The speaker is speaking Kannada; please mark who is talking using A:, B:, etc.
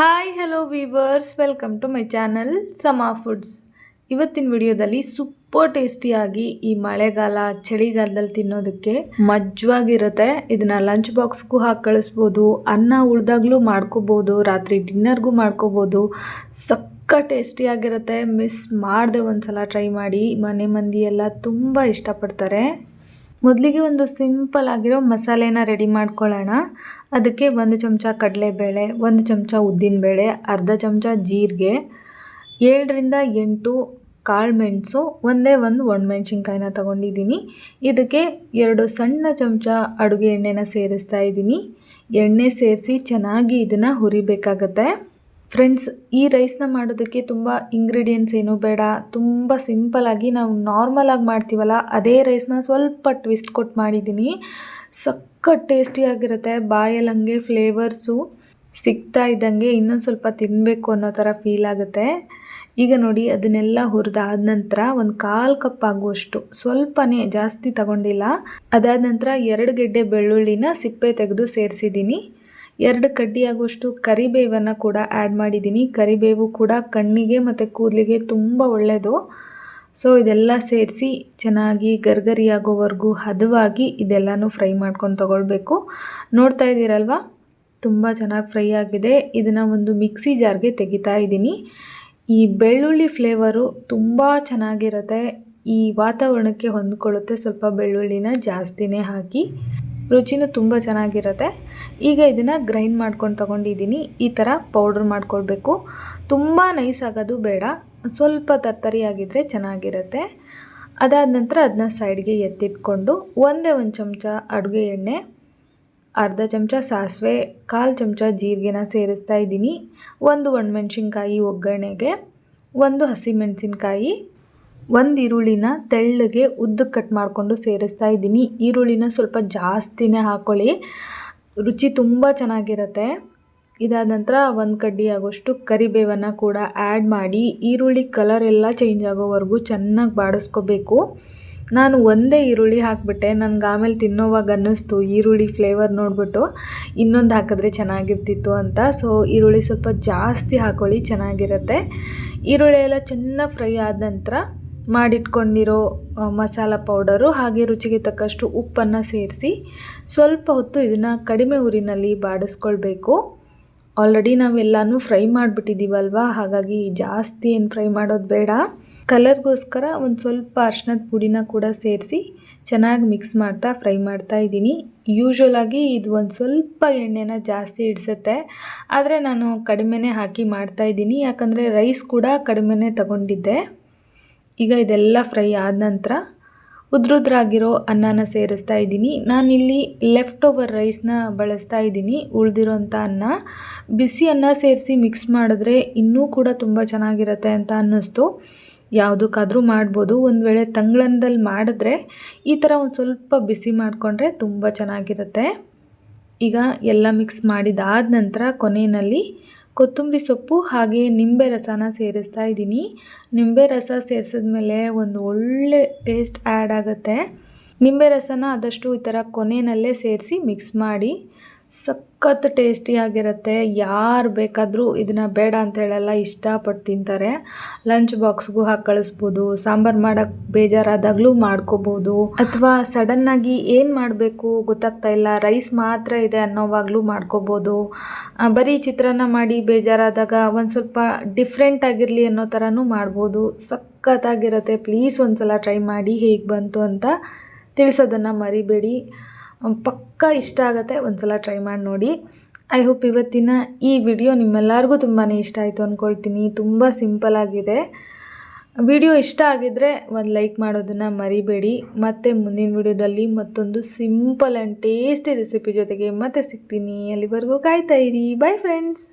A: Hi hello viewers welcome to my channel Sama foods ಇವತ್ತಿನ ವಿಡಿಯೋದಲ್ಲಿ ಸೂಪರ್ ಟೇಸ್ಟಿಯಾಗಿ ಈ ಮಳೆಗಾಲ, ಚಳಿಗಾಲದಲ್ಲಿ ತಿನ್ನೋದಕ್ಕೆ ಮಜ್ವಾಗಿರುತ್ತೆ. ಇದನ್ನ ಲಂಚ್ ಬಾಕ್ಸ್ಗೂ ಹಾಕಿ ಕಳಿಸ್ಬೋದು. ಅನ್ನ ಉಳ್ದಾಗ್ಲೂ ಮಾಡ್ಕೋಬೋದು. ರಾತ್ರಿ ಡಿನ್ನರ್ಗೂ ಮಾಡ್ಕೋಬೋದು. ಸಕ್ಕ ಟೇಸ್ಟಿಯಾಗಿರುತ್ತೆ ಮಿಸ್ ಮಾಡದೆ ಒಂದ್ಸಲ ಟ್ರೈ ಮಾಡಿ. ಮನೆ ಮಂದಿ ಎಲ್ಲ ತುಂಬ ಇಷ್ಟಪಡ್ತಾರೆ. ಮೊದಲಿಗೆ ಒಂದು ಸಿಂಪಲ್ ಆಗಿರೋ ಮಸಾಲೆನ ರೆಡಿ ಮಾಡ್ಕೊಳ್ಳೋಣ. ಅದಕ್ಕೆ ಒಂದು ಚಮಚ ಕಡಲೆಬೇಳೆ, ಒಂದು ಚಮಚ ಉದ್ದಿನಬೇಳೆ, ಅರ್ಧ ಚಮಚ ಜೀರಿಗೆ, ಏಳರಿಂದ ಎಂಟು ಕಾಳು ಮೆಣಸು, ಒಂದೇ ಒಂದು ಒಣಮೆಣ್ಸಿನ್ಕಾಯಿನ ತೊಗೊಂಡಿದ್ದೀನಿ. ಇದಕ್ಕೆ ಎರಡು ಸಣ್ಣ ಚಮಚ ಅಡುಗೆ ಎಣ್ಣೆನ ಸೇರಿಸ್ತಾ ಇದ್ದೀನಿ. ಎಣ್ಣೆ ಸೇರಿಸಿ ಚೆನ್ನಾಗಿ ಇದನ್ನು ಹುರಿಬೇಕಾಗತ್ತೆ. ಫ್ರೆಂಡ್ಸ್, ಈ ರೈಸ್ನ ಮಾಡೋದಕ್ಕೆ ತುಂಬ ಇಂಗ್ರೀಡಿಯೆಂಟ್ಸ್ ಏನೂ ಬೇಡ. ತುಂಬ ಸಿಂಪಲಾಗಿ ನಾವು ನಾರ್ಮಲಾಗಿ ಮಾಡ್ತೀವಲ್ಲ, ಅದೇ ರೈಸ್ನ ಸ್ವಲ್ಪ ಟ್ವಿಸ್ಟ್ ಕೊಟ್ಟು ಮಾಡಿದ್ದೀನಿ. ಸಖತ್ ಟೇಸ್ಟಿಯಾಗಿರುತ್ತೆ ಬಾಯಲ್ಲಿ ಹಂಗೆ ಫ್ಲೇವರ್ಸು ಸಿಗ್ತಾ ಇದ್ದಂಗೆ ಇನ್ನೊಂದು ಸ್ವಲ್ಪ ತಿನ್ನಬೇಕು ಅನ್ನೋ ಥರ ಫೀಲ್ ಆಗುತ್ತೆ. ಈಗ ನೋಡಿ, ಅದನ್ನೆಲ್ಲ ಹುರಿದಾದ ನಂತರ ಒಂದು ಕಾಲು ಕಪ್ ಆಗುವಷ್ಟು ಸ್ವಲ್ಪನೇ ಜಾಸ್ತಿ ತಗೊಂಡಿಲ್ಲ. ಅದಾದ ನಂತರ ಎರಡು ಗೆಡ್ಡೆ ಬೆಳ್ಳುಳ್ಳಿನ ಸಿಪ್ಪೆ ತೆಗೆದು ಸೇರಿಸಿದ್ದೀನಿ. ಎರಡು ಕಡ್ಡಿಯಾಗುವಷ್ಟು ಕರಿಬೇವನ್ನು ಕೂಡ ಆ್ಯಡ್ ಮಾಡಿದ್ದೀನಿ. ಕರಿಬೇವು ಕೂಡ ಕಣ್ಣಿಗೆ ಮತ್ತು ಕೂದಲಿಗೆ ತುಂಬ ಒಳ್ಳೆಯದು ಸೊ ಇದೆಲ್ಲ ಸೇರಿಸಿ ಚೆನ್ನಾಗಿ ಗರ್ಗರಿಯಾಗೋವರೆಗೂ ಹದವಾಗಿ ಇದೆಲ್ಲನೂ ಫ್ರೈ ಮಾಡ್ಕೊಂಡು ತಗೊಳ್ಬೇಕು. ನೋಡ್ತಾ ಇದ್ದೀರಲ್ವ? ತುಂಬ ಚೆನ್ನಾಗಿ ಫ್ರೈ ಆಗಿದೆ. ಇದನ್ನು ಒಂದು ಮಿಕ್ಸಿ ಜಾರ್ಗೆ ತೆಗಿತಾ ಇದ್ದೀನಿ. ಈ ಬೆಳ್ಳುಳ್ಳಿ ಫ್ಲೇವರು ತುಂಬ ಚೆನ್ನಾಗಿರುತ್ತೆ. ಈ ವಾತಾವರಣಕ್ಕೆ ಹೊಂದ್ಕೊಳ್ಳುತ್ತೆ ಸ್ವಲ್ಪ ಬೆಳ್ಳುಳ್ಳಿನ ಜಾಸ್ತಿನೇ ಹಾಕಿ. ರುಚಿನೂ ತುಂಬ ಚೆನ್ನಾಗಿರುತ್ತೆ. ಈಗ ಇದನ್ನು ಗ್ರೈಂಡ್ ಮಾಡ್ಕೊಂಡು ತೊಗೊಂಡಿದ್ದೀನಿ ಈ ಥರ ಪೌಡ್ರ್ ಮಾಡ್ಕೊಳ್ಬೇಕು. ತುಂಬ ನೈಸ್ ಆಗೋದು ಬೇಡ. ಸ್ವಲ್ಪ ತತ್ತರಿಯಾಗಿದ್ದರೆ ಚೆನ್ನಾಗಿರುತ್ತೆ. ಅದಾದ ನಂತರ ಅದನ್ನ ಸೈಡ್ಗೆ ಎತ್ತಿಟ್ಕೊಂಡು ಒಂದೇ ಒಂದು ಚಮಚ ಅಡುಗೆ ಎಣ್ಣೆ, ಅರ್ಧ ಚಮಚ ಸಾಸಿವೆ, ಕಾಲು ಚಮಚ ಜೀರಿಗೆನ ಸೇರಿಸ್ತಾ ಇದ್ದೀನಿ ಒಂದು ಒಣಮೆಣ್ಸಿನ್ಕಾಯಿ ಒಗ್ಗರಣೆಗೆ, ಒಂದು ಹಸಿಮೆಣಸಿನ್ಕಾಯಿ ಒಂದು ಈರುಳ್ಳಿನ ತೆಳ್ಳಗೆ ಉದ್ದ ಕಟ್ ಮಾಡಿಕೊಂಡು ಸೇರಿಸ್ತಾ ಇದ್ದೀನಿ. ಈರುಳ್ಳಿನ ಸ್ವಲ್ಪ ಜಾಸ್ತಿನೇ ಹಾಕ್ಕೊಳ್ಳಿ ರುಚಿ ತುಂಬ ಚೆನ್ನಾಗಿರುತ್ತೆ. ಇದಾದ ನಂತರ ಒಂದು ಕಡ್ಡಿ ಆಗೋಷ್ಟು ಕರಿಬೇವನ್ನು ಕೂಡ ಆ್ಯಡ್ ಮಾಡಿ, ಈರುಳ್ಳಿ ಕಲರ್ ಎಲ್ಲ ಚೇಂಜ್ ಆಗೋವರೆಗೂ ಚೆನ್ನಾಗಿ ಬಾಡಿಸ್ಕೋಬೇಕು. ನಾನು ಒಂದೇ ಈರುಳ್ಳಿ ಹಾಕಿಬಿಟ್ಟೆ. ನನಗೆ ಆಮೇಲೆ ತಿನ್ನೋವಾಗ ಅನ್ನಿಸ್ತು, ಈರುಳ್ಳಿ ಫ್ಲೇವರ್ ನೋಡಿಬಿಟ್ಟು ಇನ್ನೊಂದು ಹಾಕಿದ್ರೆ ಚೆನ್ನಾಗಿರ್ತಿತ್ತು ಅಂತ. ಸೊ ಈರುಳ್ಳಿ ಸ್ವಲ್ಪ ಜಾಸ್ತಿ ಹಾಕ್ಕೊಳ್ಳಿ ಚೆನ್ನಾಗಿರುತ್ತೆ. ಈರುಳ್ಳಿ ಎಲ್ಲ ಚೆನ್ನಾಗಿ ಫ್ರೈ ಆದ ನಂತರ ಮಾಡಿಟ್ಕೊಂಡಿರೋ ಮಸಾಲ ಪೌಡರು ಹಾಗೆ ರುಚಿಗೆ ತಕ್ಕಷ್ಟು ಉಪ್ಪನ್ನು ಸೇರಿಸಿ ಸ್ವಲ್ಪ ಹೊತ್ತು ಇದನ್ನು ಕಡಿಮೆ ಊರಿನಲ್ಲಿ ಬಾಡಿಸ್ಕೊಳ್ಬೇಕು. Already ನಾವೆಲ್ಲನೂ fry ಮಾಡಿಬಿಟ್ಟಿದ್ದೀವಲ್ವ? ಹಾಗಾಗಿ ಜಾಸ್ತಿ ಏನು ಫ್ರೈ ಮಾಡೋದು ಬೇಡ. ಕಲರ್ಗೋಸ್ಕರ ಒಂದು ಸ್ವಲ್ಪ ಅರ್ಶಿನದ ಪುಡಿನ ಕೂಡ ಸೇರಿಸಿ ಚೆನ್ನಾಗಿ ಮಿಕ್ಸ್ ಮಾಡ್ತಾ ಫ್ರೈ ಮಾಡ್ತಾ ಇದ್ದೀನಿ. ಯೂಶ್ವಲಾಗಿ ಇದು ಒಂದು ಸ್ವಲ್ಪ ಎಣ್ಣೆನ ಜಾಸ್ತಿ ಹಿಡಿಸುತ್ತೆ ಆದರೆ ನಾನು ಕಡಿಮೆನೇ ಹಾಕಿ ಮಾಡ್ತಾ ಇದ್ದೀನಿ. ಯಾಕಂದರೆ ರೈಸ್ ಕೂಡ ಕಡಿಮೆನೇ ತಗೊಂಡಿದ್ದೆ. ಈಗ ಇದೆಲ್ಲ ಫ್ರೈ ಆದ ನಂತರ ಉದ್ರುದ್ರಾಗಿರೋ ಅನ್ನನ ಸೇರಿಸ್ತಾ ಇದ್ದೀನಿ. ನಾನಿಲ್ಲಿ ಲೆಫ್ಟ್ ಓವರ್ ರೈಸ್ನ ಬಳಸ್ತಾ ಇದ್ದೀನಿ. ಉಳಿದಿರೋಂಥ ಅನ್ನ. ಬಿಸಿ ಅನ್ನ ಸೇರಿಸಿ ಮಿಕ್ಸ್ ಮಾಡಿದ್ರೆ ಇನ್ನೂ ಕೂಡ ತುಂಬ ಚೆನ್ನಾಗಿರುತ್ತೆ ಅಂತ ಅನ್ನಿಸ್ತು. ಯಾವುದಕ್ಕಾದರೂ ಮಾಡ್ಬೋದು. ಒಂದು ವೇಳೆ ತಂಗ್ಳನ್ದಲ್ಲಿ ಮಾಡಿದ್ರೆ ಈ ಥರ ಒಂದು ಸ್ವಲ್ಪ ಬಿಸಿ ಮಾಡಿಕೊಂಡ್ರೆ ತುಂಬ ಚೆನ್ನಾಗಿರುತ್ತೆ. ಈಗ ಎಲ್ಲ ಮಿಕ್ಸ್ ಮಾಡಿದಾದ ನಂತರ ಕೊನೆಯಲ್ಲಿ ಕೊತ್ತಂಬರಿ ಸೊಪ್ಪು ಹಾಗೆ ನಿಂಬೆ ರಸನ ಸೇರಿಸ್ತಾ ಇದ್ದೀನಿ. ನಿಂಬೆ ರಸ ಸೇರಿಸಿದ್ಮೇಲೆ ಒಂದು ಒಳ್ಳೆ ಟೇಸ್ಟ್ ಆ್ಯಡ್ ಆಗುತ್ತೆ. ನಿಂಬೆ ರಸನ ಆದಷ್ಟು ಈ ಥರ ಕೊನೆಯಲ್ಲೇ ಸೇರಿಸಿ ಮಿಕ್ಸ್ ಮಾಡಿ. ಸಖತ್ ಟೇಸ್ಟಿಯಾಗಿರುತ್ತೆ ಯಾರು ಬೇಕಾದರೂ ಇದನ್ನು ಬೇಡ ಅಂತ ಹೇಳಲ್ಲ ಇಷ್ಟಪಟ್ಟು ತಿಂತಾರೆ. ಲಂಚ್ ಬಾಕ್ಸ್ಗೂ ಹಾಕಿ ಕಳಿಸ್ಬೋದು, ಸಾಂಬಾರು ಮಾಡೋಕ್ಕೆ ಬೇಜಾರಾದಾಗಲೂ ಮಾಡ್ಕೋಬೋದು. ಅಥವಾ ಸಡನ್ನಾಗಿ ಏನು ಮಾಡಬೇಕು ಗೊತ್ತಾಗ್ತಾ ಇಲ್ಲ, ರೈಸ್ ಮಾತ್ರ ಇದೆ ಅನ್ನೋವಾಗಲೂ ಮಾಡ್ಕೋಬೋದು. ಬರೀ ಚಿತ್ರಾನ್ನ ಮಾಡಿ ಬೇಜಾರಾದಾಗ ಒಂದು ಸ್ವಲ್ಪ ಡಿಫ್ರೆಂಟ್ ಆಗಿರಲಿ ಅನ್ನೋ ಥರನೂ ಮಾಡ್ಬೋದು. ಸಖತ್ತಾಗಿರುತ್ತೆ ಪ್ಲೀಸ್ ಒಂದು ಸಲ ಟ್ರೈ ಮಾಡಿ ಹೇಗೆ ಬಂತು ಅಂತ ತಿಳಿಸೋದನ್ನು ಮರಿಬೇಡಿ. ಪಕ್ಕ ಇಷ್ಟ ಆಗುತ್ತೆ ಒಂದು ಸಲ ಟ್ರೈ ಮಾಡಿ ನೋಡಿ. ಐ ಹೋಪ್ ಇವತ್ತಿನ ಈ ವಿಡಿಯೋ ನಿಮ್ಮೆಲ್ಲರಿಗೂ ತುಂಬಾ ಇಷ್ಟ ಆಯಿತು ಅಂದ್ಕೊಳ್ತೀನಿ ತುಂಬ ಸಿಂಪಲ್ ಆಗಿದೆ. ವಿಡಿಯೋ ಇಷ್ಟ ಆಗಿದ್ದರೆ ಒಂದು ಲೈಕ್ ಮಾಡೋದನ್ನು ಮರಿಬೇಡಿ. ಮತ್ತು ಮುಂದಿನ ವಿಡಿಯೋದಲ್ಲಿ ಮತ್ತೊಂದು ಸಿಂಪಲ್ ಆ್ಯಂಡ್ ಟೇಸ್ಟಿ ರೆಸಿಪಿ ಜೊತೆಗೆ ಮತ್ತೆ ಸಿಗ್ತೀನಿ. ಅಲ್ಲಿವರೆಗೂ ಕಾಯ್ತಾ ಇರಿ. Bye friends